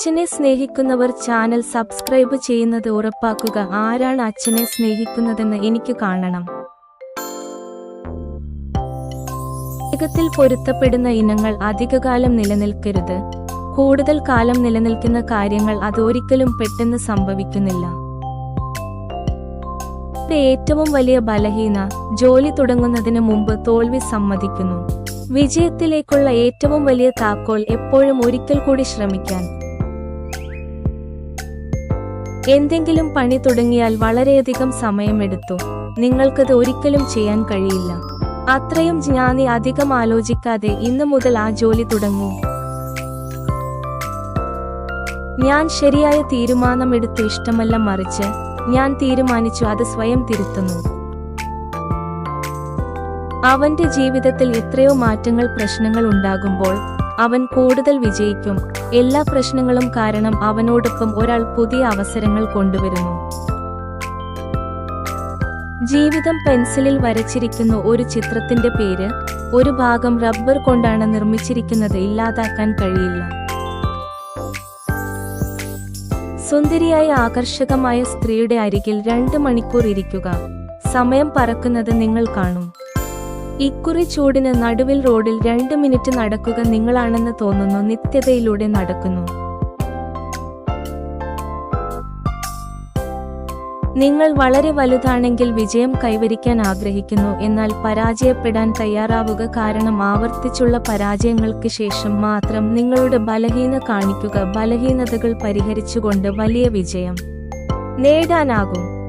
അച്ഛനെ സ്നേഹിക്കുന്നവർ channel subscribe ചെയ്യുന്നത് ഉറപ്പാക്കുക. ആരാണ് അച്ഛനെ സ്നേഹിക്കുന്നതെന്ന് എനിക്ക് കാണണം. വേഗത്തിൽ പൊരുത്തപ്പെടുന്ന ഇനങ്ങൾ അധികകാലം നിലനിൽക്കരുത്. കൂടുതൽ കാലം നിലനിൽക്കുന്ന കാര്യങ്ങൾ അതൊരിക്കലും പെട്ടെന്ന് സംഭവിക്കുന്നില്ല. ഏറ്റവും വലിയ ബലഹീന ജോലി തുടങ്ങുന്നതിന് മുമ്പ് തോൽവി സമ്മതിക്കുന്നു. വിജയത്തിലേക്കുള്ള ഏറ്റവും വലിയ താക്കോൽ എപ്പോഴും ഒരിക്കൽ കൂടി ശ്രമിക്കാൻ. എന്തെങ്കിലും പണി തുടങ്ങിയാൽ വളരെയധികം സമയമെടുത്തു. നിങ്ങൾക്കത് ഒരിക്കലും ചെയ്യാൻ കഴിയില്ല. അത്രയും ജ്ഞാനി അധികം ആലോചിക്കാതെ ഇന്നു മുതൽ ആ ജോലി തുടങ്ങൂ. ഞാൻ ശരിയായ തീരുമാനമെടുത്ത് ഇഷ്ടമല്ല മറിച്ച് ഞാൻ തീരുമാനിച്ചു അത് സ്വയം തിരുത്തുന്നു. അവന്റെ ജീവിതത്തിൽ എത്രയോ മാറ്റങ്ങൾ പ്രശ്നങ്ങൾ ഉണ്ടാകുമ്പോൾ അവൻ കൂടുതൽ വിജയിക്കും. എല്ലാ പ്രശ്നങ്ങളും കാരണം അവനോടൊപ്പം ഒരാൾ പുതിയ അവസരങ്ങൾ കൊണ്ടുവരുന്നു. ജീവിതം പെൻസിലിൽ വരച്ചിരിക്കുന്ന ഒരു ചിത്രത്തിന്റെ പേര് ഒരു ഭാഗം റബ്ബർ കൊണ്ടാണ് നിർമ്മിച്ചിരിക്കുന്നത് ഇല്ലാതാക്കാൻ കഴിയില്ല. സുന്ദരിയായ ആകർഷകമായ സ്ത്രീയുടെ അരികിൽ രണ്ട് മണിക്കൂർ ഇരിക്കുക. സമയം പറക്കുന്നത് നിങ്ങൾ കാണും. ഇക്കുറി ചൂടിന് നടുവിൽ റോഡിൽ രണ്ട് മിനിറ്റ് നടക്കുക നിങ്ങളാണെന്ന് തോന്നുന്നു നിത്യതയിലൂടെ നടക്കുന്നു. നിങ്ങൾ വളരെ വലുതാണെങ്കിൽ വിജയം കൈവരിക്കാൻ ആഗ്രഹിക്കുന്നു എന്നാൽ പരാജയപ്പെടാൻ തയ്യാറാവുക കാരണം ആവർത്തിച്ചുള്ള പരാജയങ്ങൾക്ക് ശേഷം മാത്രം നിങ്ങളുടെ ബലഹീന കാണിക്കുക ബലഹീനതകൾ പരിഹരിച്ചുകൊണ്ട് വലിയ വിജയം നേടാനാകും.